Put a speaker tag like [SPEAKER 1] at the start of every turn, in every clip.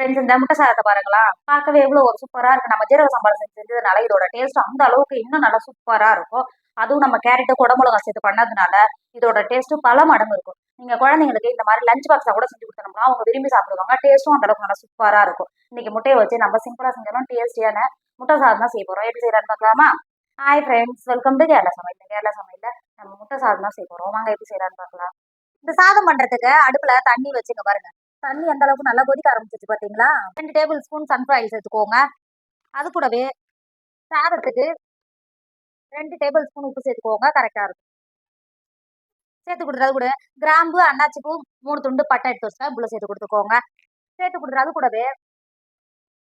[SPEAKER 1] Friends இந்த முட்டை சாதத்தை பாருங்களா பார்க்கவே எவ்வளோ ஒரு சூப்பராக இருக்கு. நம்ம ஜீரக சாம்பார் செஞ்சதுனால இதோட டேஸ்ட் அந்த அளவுக்கு இன்னும் நல்லா சூப்பராக இருக்கும். அதுவும் நம்ம கேரட்டு குடமிளகா சேர்த்து பண்ணதுனால இதோட டேஸ்ட்டும் பல மடங்கு இருக்கும். நீங்க குழந்தைங்களுக்கு இந்த மாதிரி லஞ்ச் பாக்ஸாக கூட செஞ்சு கொடுத்தோம்னா அவங்க விரும்பி சாப்பிடுவாங்க. டேஸ்ட்டும் அந்த அளவுக்கு நல்லா சூப்பராக இருக்கும். இன்னைக்கு முட்டையை வச்சு நம்ம சிம்பிளாக செஞ்சாலும் டேஸ்டியான முட்டை சாதம் தான் செய்ய போகிறோம் எப்படி செய்யறான்னு பார்க்கலாமா? Hi friends welcome to Kerala சமையல். கேரளா சமையல நம்ம முட்டை சாதம் தான் செய்ய போகிறோம் வாங்க எப்படி செய்யறான்னு பார்க்கலாம். இந்த சாதம் பண்ணுறதுக்கு அடுப்பில் தண்ணி வச்சுங்க பாருங்க. தண்ணி எந்த அளவுக்கு நல்லா கொதிக்க ஆரம்பிச்சிச்சு பார்த்தீங்களா ரெண்டு டேபிள் ஸ்பூன் சன்ஃபிளவர் சேர்த்துக்கோங்க அது கூடவே சாதத்துக்கு ரெண்டு டேபிள் ஸ்பூன் உப்பு சேர்த்துக்கோங்க கரெக்டாக இருக்கும். சேர்த்து கொடுத்துறது கூட கிராம்பு அன்னாச்சிப்பூ மூணு துண்டு பட்டை எடுத்து வச்சுட்டா இவ்வளோ சேர்த்து கொடுத்துக்கோங்க. சேர்த்து கொடுத்துறது கூடவே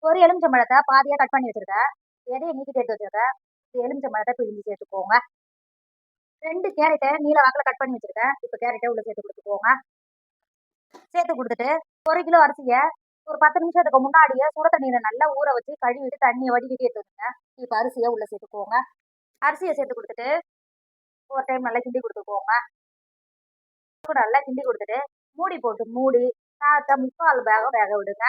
[SPEAKER 1] ஒரு எலுமிச்சம்பழத்தை பாதியாக கட் பண்ணி வச்சுருக்கேன் எதையும் நீக்கிட்டு எடுத்து வச்சிருக்கேன் எலுமிச்சம்பழத்தை பிழிஞ்சு சேர்த்துக்கோங்க. ரெண்டு கேரட்டை நீல வாக்கில் கட் பண்ணி வச்சிருக்கேன் இப்போ கேரட்டை உள்ளே சேர்த்து கொடுத்துக்கோங்க. சேர்த்து கொடுத்துட்டு ஒரு கிலோ அரிசியை ஒரு பத்து நிமிஷத்துக்கு முன்னாடியே சுட தண்ணியில நல்லா ஊற வச்சு கழுவிட்டு தண்ணியை வடிகட்டி எடுத்து இப்போ அரிசியை உள்ள சேர்த்துக்கோங்க. அரிசியை சேர்த்து கொடுத்துட்டு ஒரு டைம் நல்லா கிண்டி கொடுத்துக்கோங்க. நல்லா கிண்டி கொடுத்துட்டு மூடி போட்டு மூடி சாதத்தை முக்கால் பாகம் வேக விடுங்க.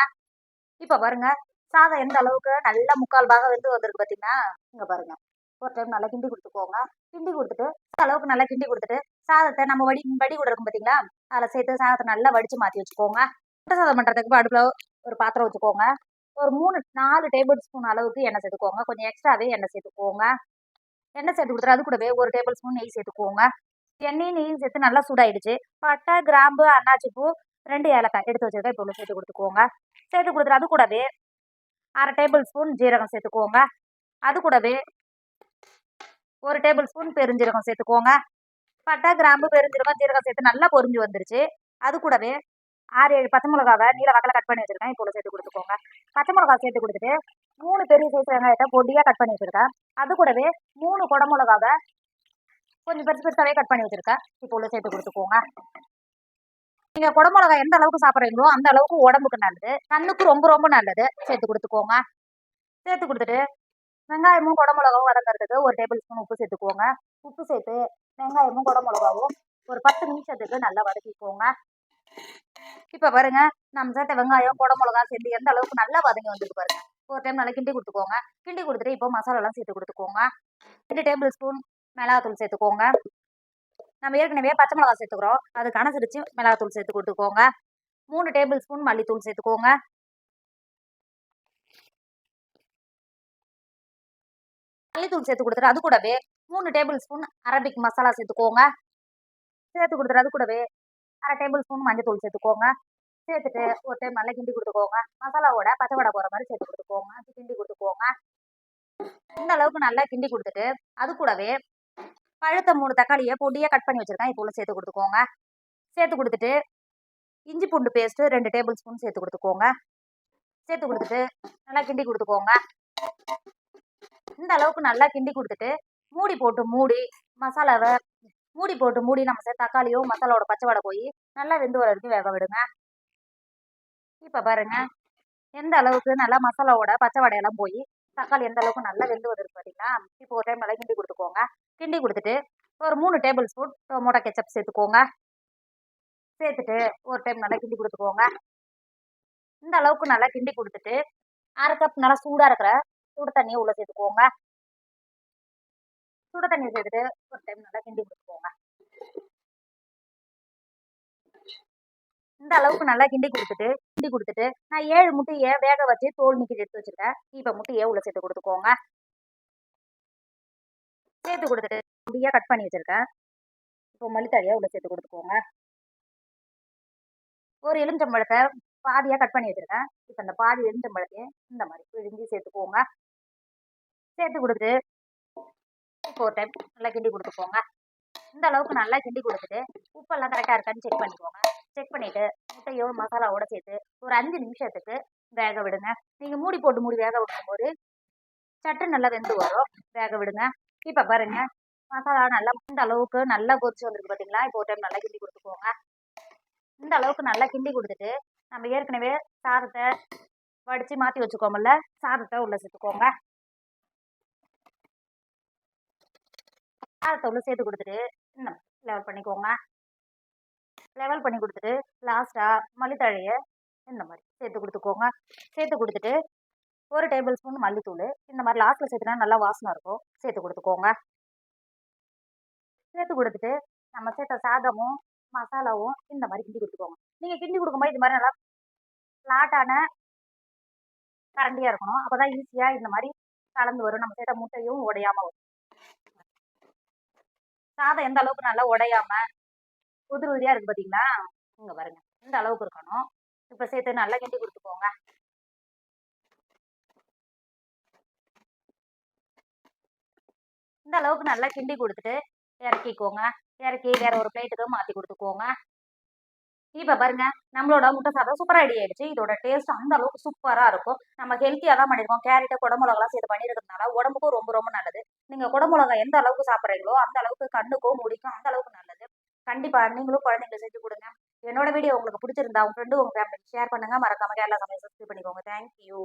[SPEAKER 1] இப்போ பாருங்க சாதம் எந்த அளவுக்கு நல்லா முக்கால் பாகம் வெந்து வந்திருக்கு பார்த்தீங்கன்னா இங்கே பாருங்க ஒரு டைம் நல்லா கிண்டி கொடுத்துக்கோங்க. கிண்டி கொடுத்துட்டு அளவுக்கு நல்லா கிண்டி கொடுத்துட்டு சாதத்தை நம்ம வடி வடி கூட இருக்கும் பார்த்தீங்களா அதில் சேர்த்து சாதத்தை நல்லா வடித்து மாற்றி வச்சுக்கோங்க. முட்டை சாதம் பண்ணுறதுக்கு அடுப்பில் ஒரு பாத்திரம் வச்சுக்கோங்க. ஒரு மூணு நாலு டேபிள் ஸ்பூன் அளவுக்கு எண்ணெய் சேர்த்துக்கோங்க. கொஞ்சம் எக்ஸ்ட்ராவே எண்ணெய் சேர்த்துக்கோங்க. எண்ணெய் சேர்த்து கொடுத்துரு அது கூடவே ஒரு டேபிள் ஸ்பூன் நெய் சேர்த்துக்கோங்க. எண்ணெய் நெய்யும் சேர்த்து நல்லா சூடாயிடுச்சு. பட்டை கிராம்பு அன்னாச்சி பூ ரெண்டு ஏலக்காய் எடுத்து வச்சிருக்கேன். இப்போ உள்ள சேர்த்து கொடுத்துக்கோங்க. சேர்த்து கொடுத்துரு அது கூடவே அரை டேபிள் ஸ்பூன் ஜீரகம் சேர்த்துக்கோங்க. அது கூடவே ஒரு டேபிள் ஸ்பூன் பெருஞ்சீரகம் சேர்த்துக்கோங்க. பட்டை கிராம்பு பெருஞ்சீரகம் ஜீரகம் சேர்த்து நல்லா பொரிஞ்சு வந்துருச்சு. அது கூடவே ஆறு ஏழு பச்சை மிளகாவை நீல வகையில் கட் பண்ணி வச்சுருக்கேன். இப்போ சேர்த்து கொடுத்துக்கோங்க. பச்சை மிளகா சேர்த்து கொடுத்துட்டு மூணு பெரிய சைஸ் வெங்காயத்தை பொடியாக கட் பண்ணி வச்சுருக்கேன். அது கூடவே மூணு குடமிளகாவை கொஞ்சம் பெருசு பெருசாகவே கட் பண்ணி வச்சுருக்கேன். இப்போ உள்ள சேர்த்து கொடுத்துக்கோங்க. நீங்கள் குடமிளகா எந்த அளவுக்கு சாப்பிட்றீங்களோ அந்த அளவுக்கு உடம்புக்கு நல்லது. கண்ணுக்கு ரொம்ப ரொம்ப நல்லது. சேர்த்து கொடுத்துக்கோங்க. சேர்த்து கொடுத்துட்டு வெங்காயமும் குடமிளகாவும் வதங்குறதுக்கு ஒரு டேபிள் ஸ்பூன் உப்பு சேர்த்துக்கோங்க. உப்பு சேர்த்து வெங்காயமும் குடமிளகாவும் ஒரு பத்து நிமிஷத்துக்கு நல்லா வதக்கிக்கோங்க. இப்போ பாருங்க நம்ம சேர்த்த வெங்காயம் குடமிளகா சேர்த்து எந்த அளவுக்கு நல்லா வதங்கி வந்துருக்கு பாருங்க. ஒரு டைம் நல்லா கிண்டி கொடுத்துக்கோங்க. கிண்டி கொடுத்துட்டு இப்போ மசாலாலாம் சேர்த்து கொடுத்துக்கோங்க. ரெண்டு டேபிள் ஸ்பூன் மிளகாத்தூள் சேர்த்துக்கோங்க. நம்ம ஏற்கனவே பச்சை மிளகா சேர்த்துக்கிறோம். அது கணசிரிச்சு மிளகாத்தூள் சேர்த்து கொடுத்துக்கோங்க. மூணு டேபிள் ஸ்பூன் மல்லித்தூள் சேர்த்துக்கோங்க. மல்லித்தூள் சேர்த்து கொடுத்துரு அது கூடவே மூணு டேபிள் ஸ்பூன் அரபிக் மசாலா சேர்த்துக்கோங்க. சேர்த்து கொடுத்துரு அது கூடவே அரை டேபிள் ஸ்பூன் மஞ்சத்தூள் சேர்த்துக்கோங்க. சேர்த்துட்டு ஒரு டைம் நல்லா கிண்டி கொடுத்துக்கோங்க. மசாலாவோட பச்சை வடை போகிற மாதிரி சேர்த்து கொடுத்துக்கோங்க. கிண்டி கொடுத்துக்கோங்க. இந்த அளவுக்கு நல்லா கிண்டி கொடுத்துட்டு அது கூடவே பழுத்த மூணு தக்காளியை பொடியாக கட் பண்ணி வச்சுருக்கேன். இப்போ சேர்த்து கொடுத்துக்கோங்க. சேர்த்து கொடுத்துட்டு இஞ்சி பூண்டு பேஸ்ட்டு ரெண்டு டேபிள் ஸ்பூன் சேர்த்து கொடுத்துக்கோங்க. சேர்த்து கொடுத்துட்டு நல்லா கிண்டி கொடுத்துக்கோங்க. இந்த அளவுக்கு நல்லா கிண்டி கொடுத்துட்டு மூடி போட்டு மூடி மசாலாவை மூடி போட்டு மூடி நம்ம சேர்த்து தக்காளியோ மசாலாவோட பச்சை வடை போய் நல்லா வெந்து வர வரைக்கும் வேக விடுங்க. இப்போ பாருங்க எந்த அளவுக்கு நல்லா மசாலாவோட பச்சை வடையெல்லாம் போய் தக்காளி எந்த அளவுக்கு நல்லா வெந்து வந்துருக்கு பார்த்தீங்களா இப்போ ஒரு டைம் நல்லா கிண்டி கொடுத்துக்கோங்க. கிண்டி கொடுத்துட்டு ஒரு மூணு டேபிள் ஸ்பூன் டொமோட்டோ கெச்சப் சேர்த்துக்கோங்க. சேர்த்துட்டு ஒரு டைம் நல்லா கிண்டி கொடுத்துக்கோங்க. இந்த அளவுக்கு நல்லா கிண்டி கொடுத்துட்டு அரை கப் நல்லா சூடாக இருக்கிற சுடு தண்ணியை உள்ள சேர்த்துக்கோங்க சுடு தண்ணியை சேர்த்துட்டு ஒரு டைம் நல்லா கிண்டி கொடுத்துக்கோங்க இந்த அளவுக்கு நல்லா கிண்டி கொடுத்துட்டு கிண்டி கொடுத்துட்டு நான் ஏழு முட்டையை வேக வச்சு தோல் நீக்கிட்டு எடுத்து வச்சிருக்கேன். இப்போ முட்டையை உள்ள சேர்த்து கொடுத்துக்கோங்க. சேர்த்து கொடுத்துட்டு முடியாக கட் பண்ணி வச்சிருக்கேன். இப்போ மல்லித்தழையை உள்ள சேர்த்து கொடுத்துக்கோங்க. ஒரு எலுமிச்சம்பழத்தை பாதியாக கட் பண்ணி வச்சிருக்கேன். இப்போ அந்த பாதி எலுமிச்சம்பழத்தையும் இந்த மாதிரி பிழிஞ்சு சேர்த்துக்கோங்க. சேர்த்து கொடுத்து இப்போ ஒரு டைம் நல்லா கிண்டி கொடுத்துக்கோங்க. இந்த அளவுக்கு நல்லா கிண்டி கொடுத்துட்டு உப்பெல்லாம் கரெக்டாக இருக்கான்னு செக் பண்ணிக்கோங்க. செக் பண்ணிவிட்டு முட்டையோ மசாலாவோட சேர்த்து ஒரு அஞ்சு நிமிஷத்துக்கு வேக விடுங்க. நீங்கள் மூடி போட்டு மூடி வேக விடும்போது சட்டு நல்லா வெந்து வரும். வேக விடுங்க. இப்போ பாருங்க. மசாலா நல்லா இந்த அளவுக்கு நல்லா கொதிச்சு வந்திருக்கு பார்த்தீங்களா இப்போ ஒரு டைம் நல்லா கிண்டி கொடுத்துக்கோங்க. இந்த அளவுக்கு நல்லா கிண்டி கொடுத்துட்டு நம்ம ஏற்கனவே சாதத்தை வடித்து மாற்றி வச்சுக்கோமில்ல சாதத்தை உள்ளே சேர்த்துக்கோங்க. சாதத்தை சேர்த்து கொடுத்துட்டு இன்னும் லெவல் பண்ணிக்கோங்க. லெவல் பண்ணி கொடுத்துட்டு லாஸ்ட்டாக மல்லித்தழையை இந்த மாதிரி சேர்த்து கொடுத்துக்கோங்க. சேர்த்து கொடுத்துட்டு ஒரு டேபிள் ஸ்பூன் மல்லித்தூள் இந்த மாதிரி லாஸ்ட்டில் சேர்த்துனா நல்லா வாசனை இருக்கும். சேர்த்து கொடுத்துக்கோங்க. சேர்த்து கொடுத்துட்டு நம்ம சேர்த்த சாதமும் மசாலாவும் இந்த மாதிரி கிண்டி கொடுத்துக்கோங்க. நீங்கள் கிண்டி கொடுக்கும்போது இது மாதிரி நல்லா ஃப்ளாட்டான கரண்டியாக இருக்கணும். அப்போ தான் ஈஸியாக இந்த மாதிரி கலந்து வரும். நம்ம சேர்த்த முட்டையும் உடையாமல் வரும். சாதம் எந்த அளவுக்கு நல்லா உடையாம உதிரி உதிரியா இருக்கு பாத்தீங்களா? இங்க பாருங்க. இந்த அளவுக்கு இருக்கணும். இப்ப சேர்த்து நல்லா கிண்டி கொடுத்துக்கோங்க. இந்த அளவுக்கு நல்லா கிண்டி கொடுத்துட்டு இறக்கிக்கோங்க. இறக்கி வேற ஒரு பிளேட்டுக்கு மாத்தி கொடுத்துக்கோங்க. இப்ப பாருங்க. நம்மளோட முட்டை சாதம் சூப்பரா ரெடி ஆயிடுச்சு. இதோட டேஸ்ட் அந்த அளவுக்கு சூப்பரா இருக்கும். நம்ம ஹெல்த்தியா தான் பண்ணிருக்கோம். கேரட்டு குடமுளகெல்லாம் சேர்த்து பண்ணிருக்கிறதுனால உடம்புக்கும் ரொம்ப ரொம்ப நல்லது. நீங்கள் குடமிளகா எந்த அளவுக்கு சாப்பிட்றீங்களோ அந்த அளவுக்கு கண்ணுக்கும் முடிக்கும் அந்த அளவுக்கு நல்லது. கண்டிப்பாக நீங்களும் குழந்தைங்களுக்கு செஞ்சு கொடுங்க. என்னோட வீடியோ உங்களுக்கு பிடிச்சிருந்தா உங்க ஃப்ரெண்டு உங்கள் ஃபேமிலிக்கு ஷேர் பண்ணுங்கள் மறக்காமல் கேரளா சமையல் சப்ஸ்கிரைப் பண்ணிக்கோங்க. தேங்க்யூ